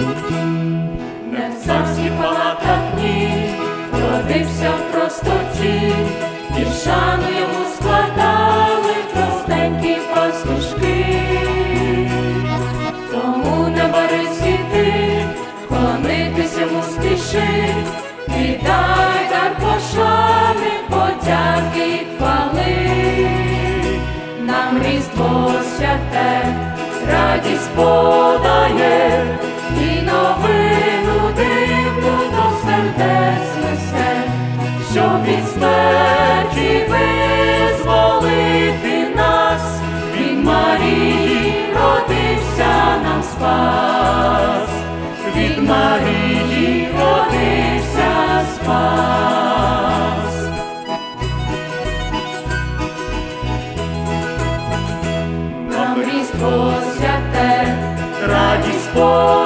не в царських палатах ні, родився в простоті, і шану йому складали простенькі пастушки, тому не Борисі ти клонитись йому спіши, віддай дар пошани, подяки і хвали, нам різдво святе, радість подає і новину дивну до сердець несе, щоб від смерті визволити нас, від Марії родився нам спас, від Марії родився спас. Нам різдво святе, радість подає,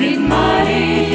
від Марії